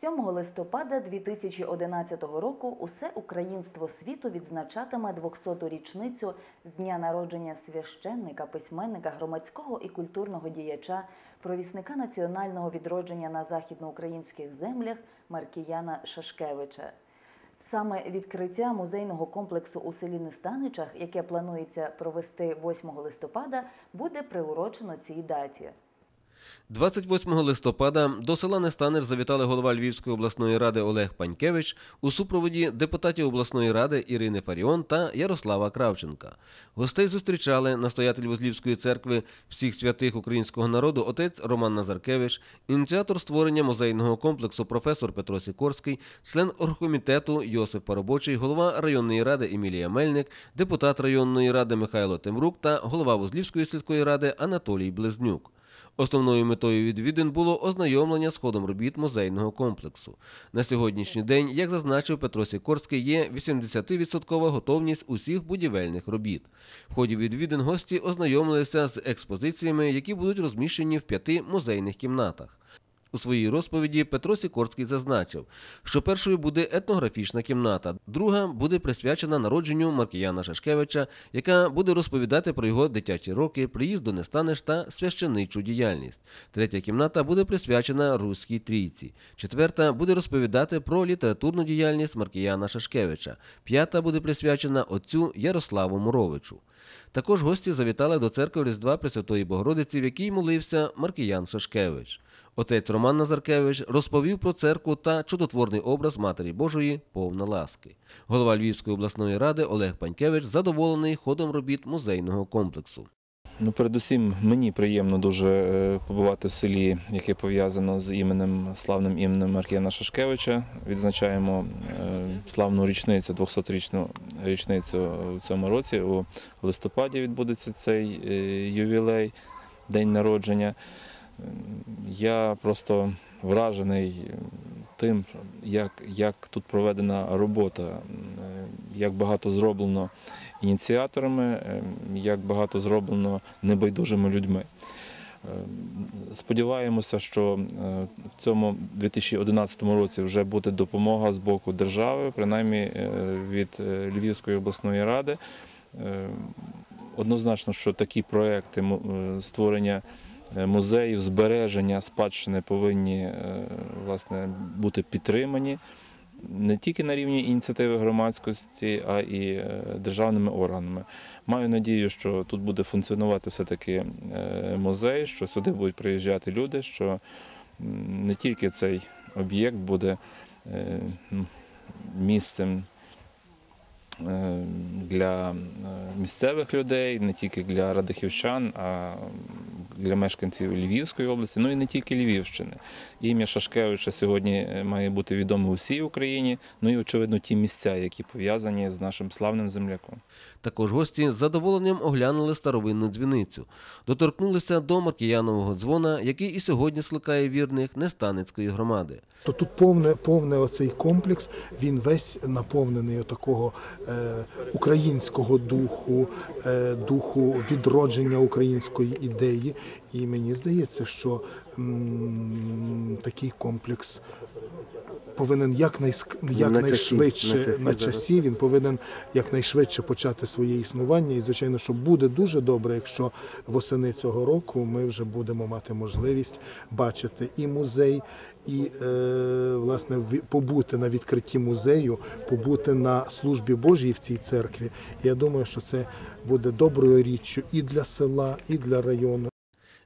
7 листопада 2011 року усе українство світу відзначатиме 200-ту річницю з дня народження священника, письменника, громадського і культурного діяча, провісника національного відродження на західноукраїнських землях Маркіяна Шашкевича. Саме відкриття музейного комплексу у селі Нестаничах, яке планується провести 8 листопада, буде приурочено цій даті. 28 листопада до села Нестанер завітали голова Львівської обласної ради Олег Панькевич у супроводі депутатів обласної ради Ірини Фаріон та Ярослава Кравченка. Гостей зустрічали настоятель Возлівської церкви всіх святих українського народу отець Роман Назаркевич, ініціатор створення музейного комплексу професор Петро Сікорський, член оргкомітету Йосип Паробочий, голова районної ради Емілія Мельник, депутат районної ради Михайло Темрук та голова Возлівської сільської ради Анатолій Близнюк. Основною метою відвідин було ознайомлення з ходом робіт музейного комплексу. На сьогоднішній день, як зазначив Петро Сікорський, є 80% готовність усіх будівельних робіт. В ході відвідин гості ознайомилися з експозиціями, які будуть розміщені в п'яти музейних кімнатах. У своїй розповіді Петро Сікорський зазначив, що першою буде етнографічна кімната, друга буде присвячена народженню Маркіяна Шашкевича, яка буде розповідати про його дитячі роки, приїзд до Нестанеш та священичу діяльність. Третя кімната буде присвячена Руській трійці. Четверта буде розповідати про літературну діяльність Маркіяна Шашкевича. П'ята буде присвячена отцю Ярославу Моровичу. Також гості завітали до церкви Різдва Пресвятої Богородиці, в якій молився Маркіян Шашкевич. Отець Роман Назаркевич розповів про церкву та чудотворний образ Матері Божої повна ласки. Голова Львівської обласної ради Олег Панькевич задоволений ходом робіт музейного комплексу. Ну, передусім, мені приємно дуже е, побувати в селі, яке пов'язано з іменем, славним іменем Маркіяна Шашкевича. Відзначаємо е, славну річницю, 200-річну річницю в цьому році. У листопаді відбудеться цей е, ювілей, день народження. Я просто вражений тим, як, як тут проведена робота, як багато зроблено ініціаторами, як багато зроблено небайдужими людьми. Сподіваємося, що е, в цьому 2011 році вже буде допомога з боку держави, принаймні е, від е, Львівської обласної ради. Однозначно, що такі проекти створення музеїв, збереження спадщини повинні е, власне бути підтримані не тільки на рівні ініціативи громадськості, а і е, державними органами. Маю надію, що тут буде функціонувати все-таки е, музей, що сюди будуть приїжджати люди, що не тільки цей об'єкт буде е, місцем е, для е, місцевих людей, не тільки для радихівчан, а для мешканців Львівської області, ну і не тільки Львівщини. Ім'я Шашкевича сьогодні е, має бути відоме усій Україні, ну і очевидно ті місця, які пов'язані з нашим славним земляком. Також гості з задоволенням оглянули старовинну дзвіницю, доторкнулися до Маркіянового дзвона, який і сьогодні скликає вірних Нестанецької громади. То тут повне, повне оцей комплекс, він весь наповнений такого е, українського духу, е, духу відродження української ідеї. І мені здається, що м, такий комплекс повинен якнайск... якнайшвидше на часі, він повинен якнайшвидше почати своє існування. І, звичайно, що буде дуже добре, якщо восени цього року ми вже будемо мати можливість бачити і музей, і е, власне побути на відкритті музею, побути на службі Божій в цій церкві. Я думаю, що це буде доброю річчю і для села, і для району.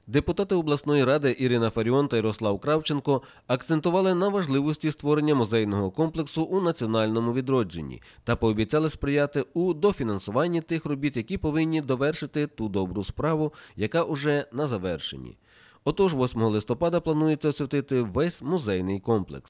Депутати обласної ради Ірина Фаріон та Ярослав Кравченко акцентували на важливості створення музейного комплексу у національному відродженні та пообіцяли сприяти у дофінансуванні тих робіт, які повинні довершити ту добру справу, яка уже на завершенні. Отож, 8 листопада планується освятити весь музейний комплекс.